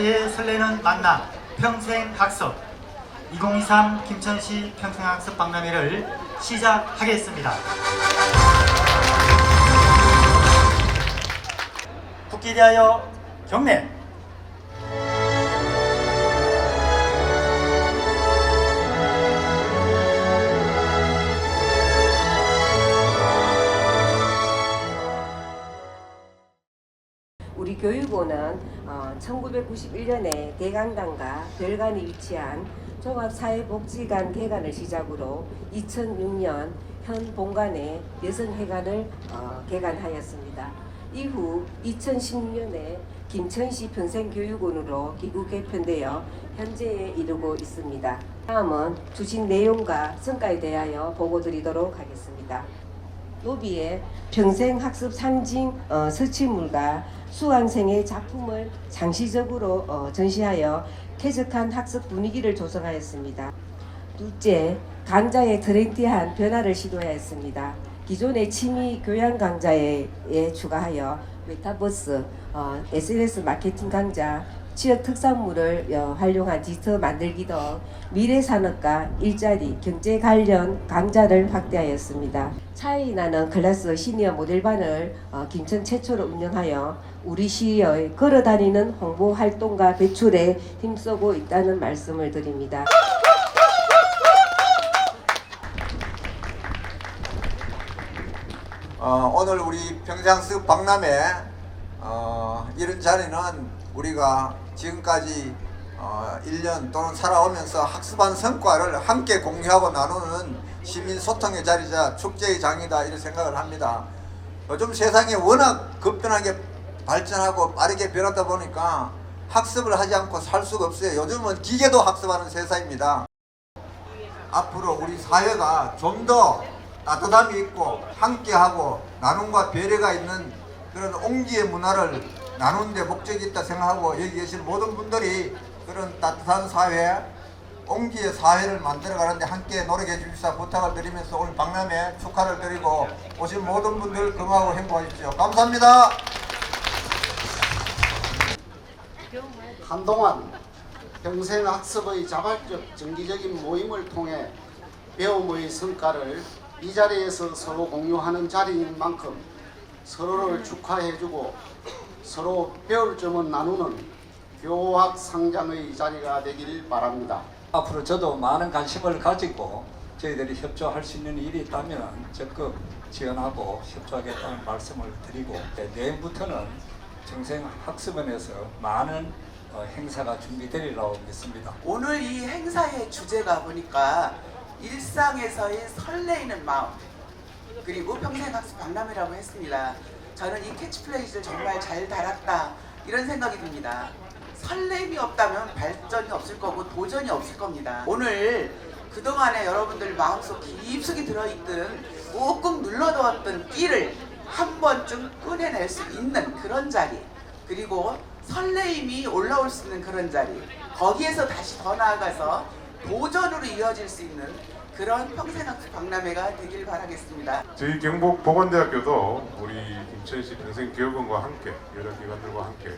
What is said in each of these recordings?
일상에서의 설레는 만남 평생 학습 2023 김천시 평생 학습 박람회를 시작하겠습니다. 국기 대하여 경례. 교육원은 어, 1991년에 대강당과 별관이 위치한 종합사회복지관 개관을 시작으로 2006년 현 본관에 여성회관을 어, 개관하였습니다. 이후 2016년에 김천시 평생교육원으로 기구 개편되어 현재에 이르고 있습니다. 다음은 주신 내용과 성과에 대하여 보고 드리도록 하겠습니다. 로비에 평생학습 상징 어, 서치물과 수강생의 작품을 장시적으로 어, 전시하여 쾌적한 학습 분위기를 조성하였습니다. 둘째, 강좌의 트렌디한 변화를 시도하였습니다. 기존의 취미 교양 강좌에 에 추가하여 메타버스, 어, SNS 마케팅 강좌, 지역 특산물을 어, 활용한 디지털 만들기 등 미래 산업과 일자리, 경제 관련 강좌를 확대하였습니다. 차이 나는 클래스 시니어 모델반을 어, 김천 최초로 운영하여 우리 시의 걸어다니는 홍보 활동과 배출에 힘쓰고 있다는 말씀을 드립니다. 어, 오늘 우리 평상스 박람회 어, 이런 자리는 우리가 지금까지 어, 1년 또는 살아오면서 학습한 성과를 함께 공유하고 나누는 시민 소통의 자리자 축제의 장이다 이런 생각을 합니다. 요즘 세상이 워낙 급변하게 발전하고 빠르게 변하다 보니까 학습을 하지 않고 살 수가 없어요. 요즘은 기계도 학습하는 세상입니다. 앞으로 우리 사회가 좀 더 따뜻함이 있고 함께하고 나눔과 배려가 있는 그런 옹기의 문화를 나누는 데 목적이 있다 생각하고 여기 계신 모든 분들이 그런 따뜻한 사회, 옹기의 사회를 만들어 가는데 함께 노력해 주십사 부탁을 드리면서 오늘 박람회 축하를 드리고 오신 모든 분들 건강하고 행복하십시오. 감사합니다. 한동안 평생 학습의 자발적 정기적인 모임을 통해 배움의 성과를 이 자리에서 서로 공유하는 자리인 만큼 서로를 축하해주고 서로 배울 점을 나누는 교학 상장의 자리가 되길 바랍니다. 앞으로 저도 많은 관심을 가지고 저희들이 협조할 수 있는 일이 있다면 적극 지원하고 협조하겠다는 말씀을 드리고 네, 내일부터는 정생학습원에서 많은 어, 행사가 준비되리라고 믿습니다. 오늘 이 행사의 주제가 보니까 일상에서의 설레이는 마음 그리고 평생학습 박람회라고 했습니다. 저는 이 캐치플레이즈를 정말 잘 달았다 이런 생각이 듭니다. 설렘이 없다면 발전이 없을 거고 도전이 없을 겁니다. 오늘 그동안에 여러분들 마음속 깊숙이 들어있던 꾹꾹 눌러두었던 끼를 한 번쯤 꺼내낼 수 있는 그런 자리 그리고 설레임이 올라올 수 있는 그런 자리 거기에서 다시 더 나아가서 도전으로 이어질 수 있는 그런 평생학습 박람회가 되길 바라겠습니다. 저희 경북 보건대학교도 우리 김천시 평생교육원과 함께 여러 기관들과 함께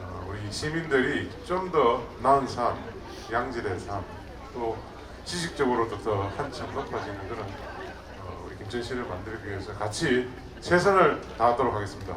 어, 우리 시민들이 좀 더 나은 삶, 양질의 삶, 또 지식적으로도 더 한층 높아지는 그런 어, 우리 김천시를 만들기 위해서 같이 최선을 다하도록 하겠습니다.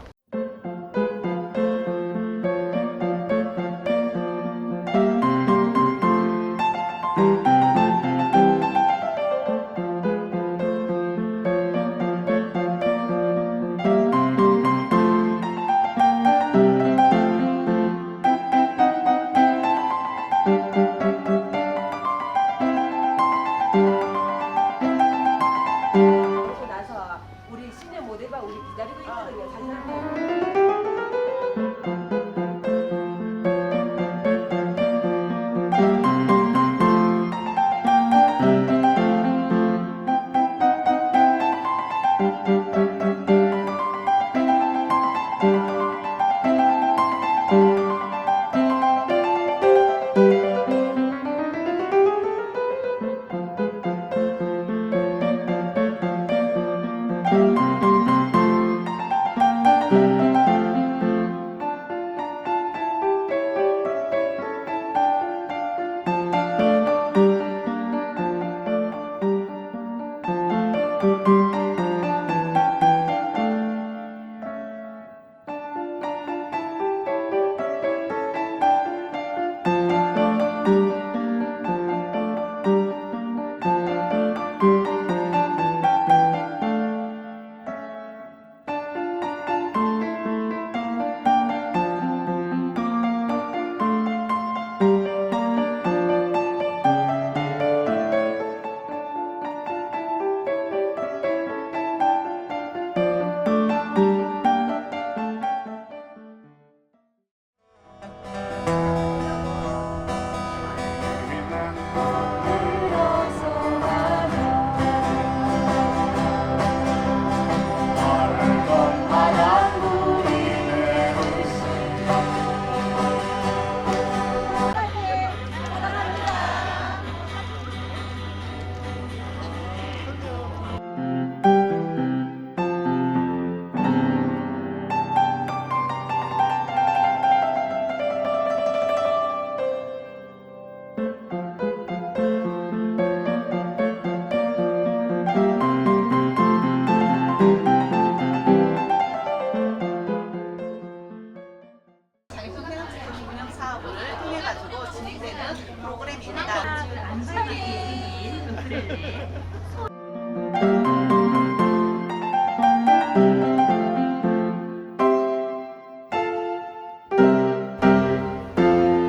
프로그램입니다.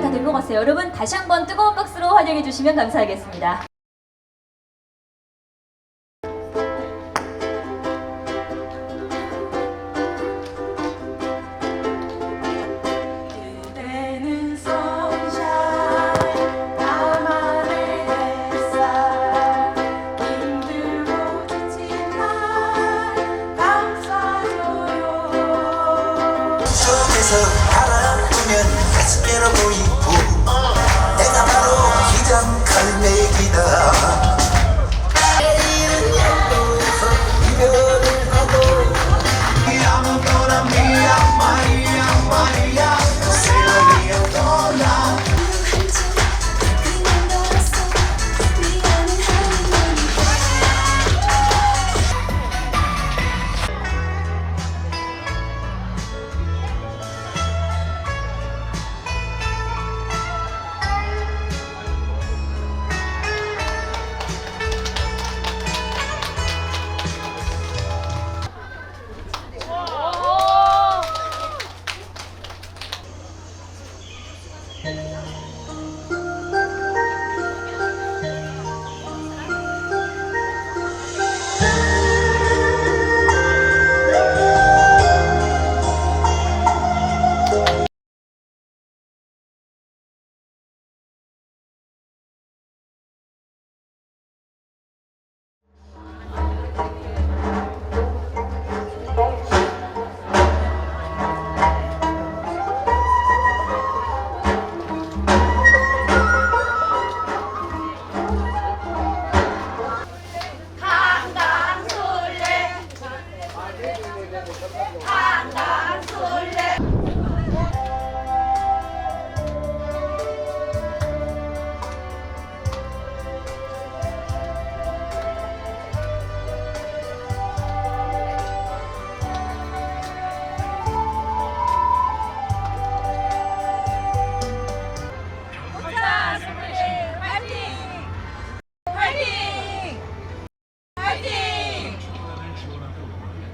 다 들고 갔어요. 여러분 다시 한번 뜨거운 박수로 환영해 주시면 감사하겠습니다.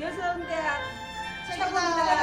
여성대학 최고입니다.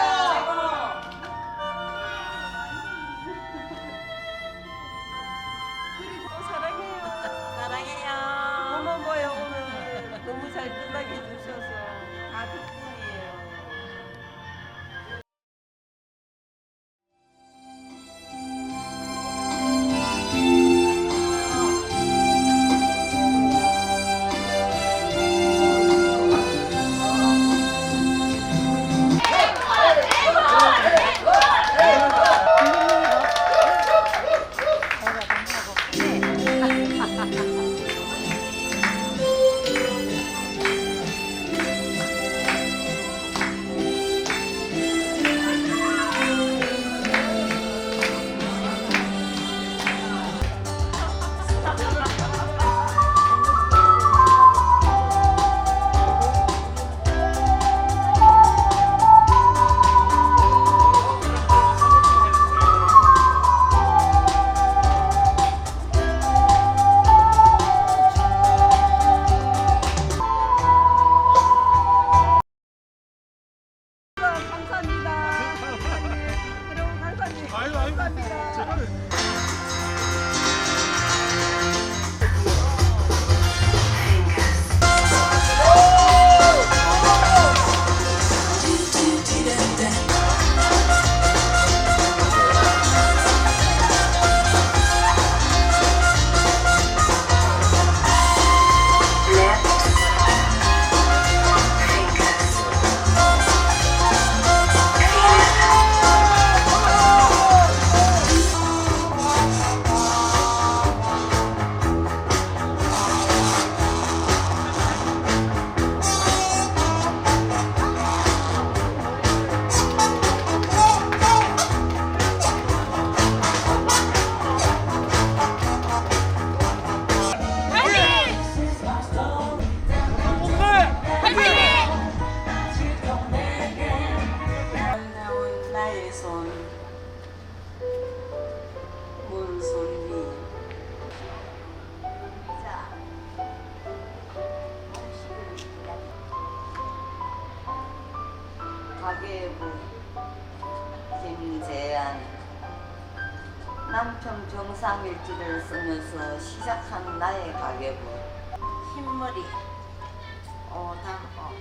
어, 다, 어.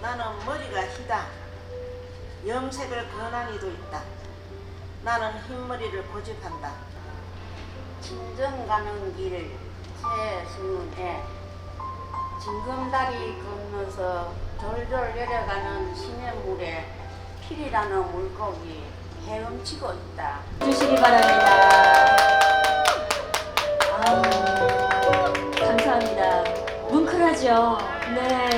나는 머리가 희다 염색을 권한 이도 있다. 나는 흰머리를 고집한다. 친정 가는 길 최승훈의 징검다리 건너서 졸졸 내려가는 시냇물에 필이라는 물고기 헤엄치고 있다. 주시기 바랍니다. 뭉클하죠? 네.